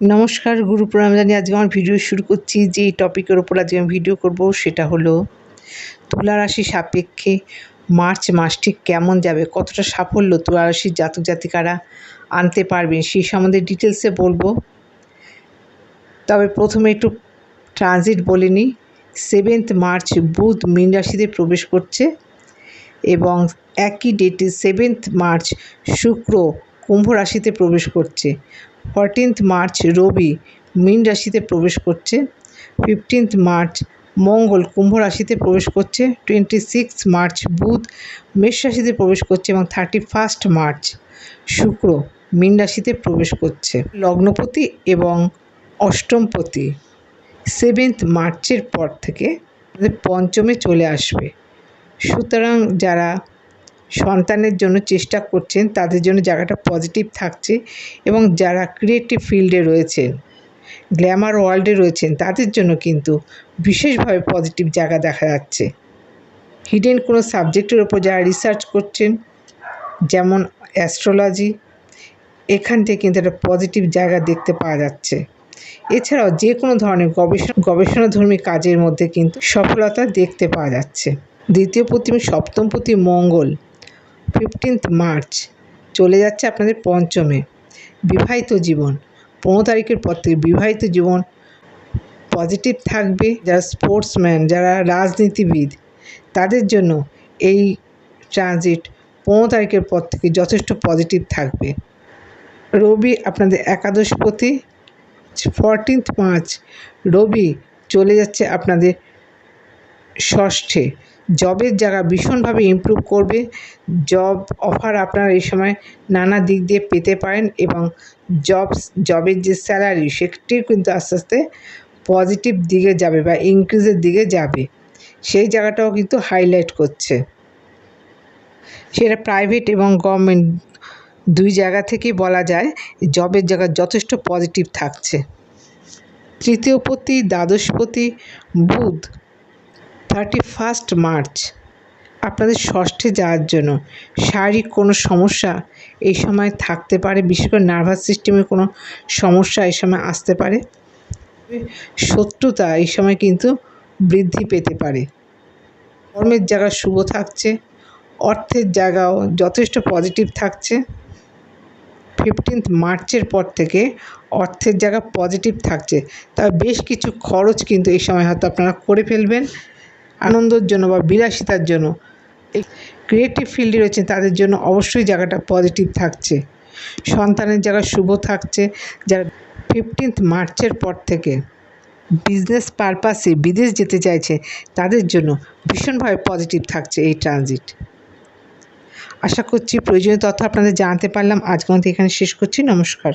নমস্কার, গুরু প্রণাম জানিয়ে আজকে আমার ভিডিও শুরু করছি। যে টপিকের ওপর আজকে আমি ভিডিও করব সেটা হলো তুলা রাশি সাপেক্ষে মার্চ মাসটি কেমন যাবে? কতটা সাফল্য তুলা রাশির জাতক জাতিকারা আনতে পারবেন? সেই সম্বন্ধে ডিটেলসে বলব। তবে প্রথমে একটু ট্রানজিট বলে নিই সেভেন্থ মার্চ বুধ মীন রাশিতে প্রবেশ করছে এবং একই ডেটে সেভেন্থ মার্চ শুক্র কুম্ভ রাশিতে প্রবেশ করছে। ফরটিন্থ মার্চ রবি মীন রাশিতে প্রবেশ করছে। ফিফটিন্থ মার্চ মঙ্গল কুম্ভ রাশিতে প্রবেশ করছে। টোয়েন্টি সিক্স মার্চ বুধ মেষ রাশিতে প্রবেশ করছে এবং থার্টি ফার্স্ট মার্চ শুক্র মীন রাশিতে প্রবেশ করছে। লগ্নপতি এবং অষ্টমপতি সেভেন্থ মার্চের পর থেকে পঞ্চমে চলে আসবে। সুতরাং যারা সন্তানের জন্য চেষ্টা করছেন, তাদের জন্য জায়গাটা পজিটিভ থাকছে এবং যারা ক্রিয়েটিভ ফিল্ডে রয়েছেন গ্ল্যামার ওয়ার্ল্ডে রয়েছেন, তাদের জন্য কিন্তু বিশেষভাবে পজিটিভ জায়গা দেখা যাচ্ছে। হিডেন কোনো সাবজেক্টের ওপর যারা রিসার্চ করছেন, যেমন অ্যাস্ট্রোলজি এখান থেকে কিন্তু একটা পজিটিভ জায়গা দেখতে পাওয়া যাচ্ছে। এছাড়াও যে কোনো ধরনের গবেষণা, গবেষণাধর্মী কাজের মধ্যে কিন্তু সফলতা দেখতে পাওয়া যাচ্ছে। দ্বিতীয় প্রতিম সপ্তম প্রতি মঙ্গল। ফিফটিন্থ মার্চ চলে যাচ্ছে আপনাদের পঞ্চমে। বিবাহিত জীবন। পনেরো তারিখের পর থেকে বিবাহিত জীবন পজিটিভ থাকবে। যারা স্পোর্টসম্যান যারা রাজনীতিবিদ, তাদের জন্য এই ট্রানজিট পনেরো তারিখের পর থেকে যথেষ্ট পজিটিভ থাকবে। রবি আপনাদের একাদশপতি। ফরটিন্থ মার্চ রবি চলে যাচ্ছে আপনাদের ষষ্ঠে। জবের জায়গা ভীষণভাবে ইমপ্রুভ করবে। জব অফার আপনারা এই সময় নানা দিক দিয়ে পেতে পারেন এবং জব জবের যে স্যালারি সেটিও কিন্তু আস্তে আস্তে পজিটিভ দিকে যাবে বা ইনক্রিজের দিকে যাবে। সেই জায়গাটাও কিন্তু হাইলাইট করছে। সেটা প্রাইভেট এবং গভর্নমেন্ট দুই জায়গা থেকেই বলা যায়, জবের জায়গা যথেষ্ট পজিটিভ থাকছে। তৃতীয়পতি দ্বাদশপতি বুধ থার্টি ফার্স্ট মার্চ আপনাদের ষষ্ঠে যাওয়ার জন্য। শারীরিক কোনো সমস্যা এই সময় থাকতে পারে? বিশেষ করে নার্ভাস সিস্টেমের কোনো সমস্যা এই সময় আসতে পারে? শত্রুতা এই সময় কিন্তু বৃদ্ধি পেতে পারে। কর্মের জায়গা শুভ থাকছে। অর্থের জায়গাও যথেষ্ট পজিটিভ থাকছে। ফিফটিন্থ মার্চের পর থেকে অর্থের জায়গা পজিটিভ থাকছে। তবে বেশ কিছু খরচ কিন্তু এই সময় হয়তো আপনারা করে ফেলবেন। আনন্দের জন্য বা বিলাসিতার জন্য। এই ক্রিয়েটিভ ফিল্ডে রয়েছেন তাদের জন্য অবশ্যই জায়গাটা পজিটিভ থাকছে। সন্তানের জায়গা শুভ থাকছে। যারা ফিফটিন্থ মার্চের পর থেকে বিজনেস পারপাসে বিদেশ যেতে চাইছে, তাদের জন্য ভীষণভাবে পজিটিভ থাকছে এই ট্রানজিট আশা করছি প্রয়োজনীয় তথ্য আপনাদের জানাতে পারলাম। আজকের মতো এখানে শেষ করছি। নমস্কার।